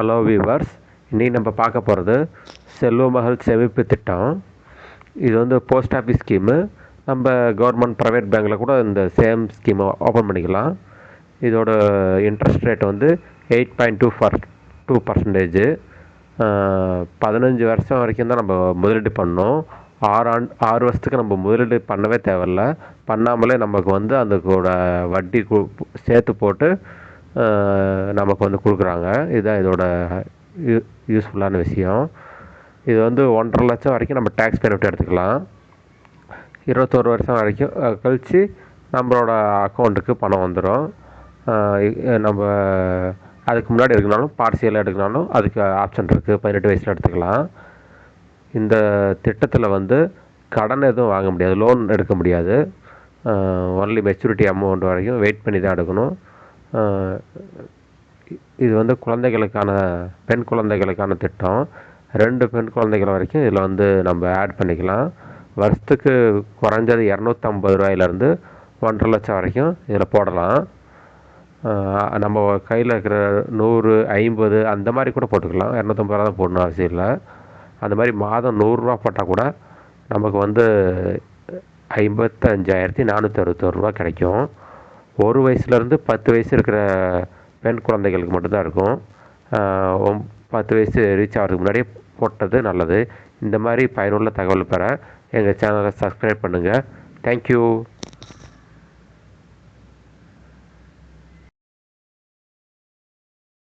Hello viewers இன்றைக்கி நம்ம பார்க்க போகிறது செல்வ மகள் சேமிப்பு திட்டம். இது வந்து போஸ்ட் ஆஃபீஸ் ஸ்கீமு நம்ம கவர்மெண்ட் ப்ரைவேட் பேங்க்கில் கூட இந்த சேம் ஸ்கீமை ஓப்பன் பண்ணிக்கலாம். இதோட இன்ட்ரெஸ்ட் ரேட் வந்து eight point two for two percentage பதினஞ்சு வருஷம் வரைக்கும் தான் நம்ம முதலீடு பண்ணோம். ஆறு ஆண்டு ஆறு வருஷத்துக்கு நம்ம முதலீடு பண்ணவே தேவையில்ல. பண்ணாமலே நமக்கு வந்து அதுக்கூட வட்டி கு சேர்த்து போட்டு நமக்கு வந்து கொடுக்குறாங்க. இதுதான் இதோட யூ யூஸ்ஃபுல்லான விஷயம். இது வந்து ஒன்றரை லட்சம் வரைக்கும் நம்ம டேக்ஸ் பெனிஃபிட் எடுத்துக்கலாம். இருபத்தோரு வருஷம் வரைக்கும் கழித்து நம்மளோட அக்கௌண்ட்டுக்கு பணம் வந்துடும் நம்ம அதுக்கு முன்னாடி எடுக்கனாலும் பார்சியலாக எடுக்கனாலும் அதுக்கு ஆப்ஷன் இருக்குது பதினெட்டு வயசில் எடுத்துக்கலாம். இந்த திட்டத்தில் வந்து கடன் எதுவும் வாங்க முடியாது. லோன் எடுக்க முடியாது. ஒன்லி மெச்சூரிட்டி அமௌண்ட் வரைக்கும் வெயிட் பண்ணி தான் எடுக்கணும். இது வந்து குழந்தைகளுக்கான பெண் குழந்தைகளுக்கான திட்டம். ரெண்டு பெண் குழந்தைகள் வரைக்கும் இதில் வந்து நம்ம ஆட் பண்ணிக்கலாம். வருஷத்துக்கு குறைஞ்சது இரநூத்தம்பது ரூபாயிலேருந்து ஒன்றரை லட்சம் வரைக்கும் இதில் போடலாம். நம்ம கையில் இருக்கிற நூறு ஐம்பது அந்த மாதிரி கூட போட்டுக்கலாம். இரநூத்தம்பது ரூபா தான் போடணும் அவசியம் இல்லை. அந்த மாதிரி மாதம் நூறுரூவா போட்டால் கூட நமக்கு வந்து ஐம்பத்தஞ்சாயிரத்தி நானூற்றி அறுபத்தோரு ரூபா கிடைக்கும். ஒரு வயசுலேருந்து பத்து வயசு இருக்கிற பெண் குழந்தைகளுக்கு மட்டும்தான் இருக்கும். பத்து வயசு ரீச் ஆகிறதுக்கு முன்னாடியே போட்டது நல்லது. இந்த மாதிரி பயனுள்ள தகவல் பெற எங்கள் சேனலை சப்ஸ்கிரைப் பண்ணுங்கள் தேங்க்யூ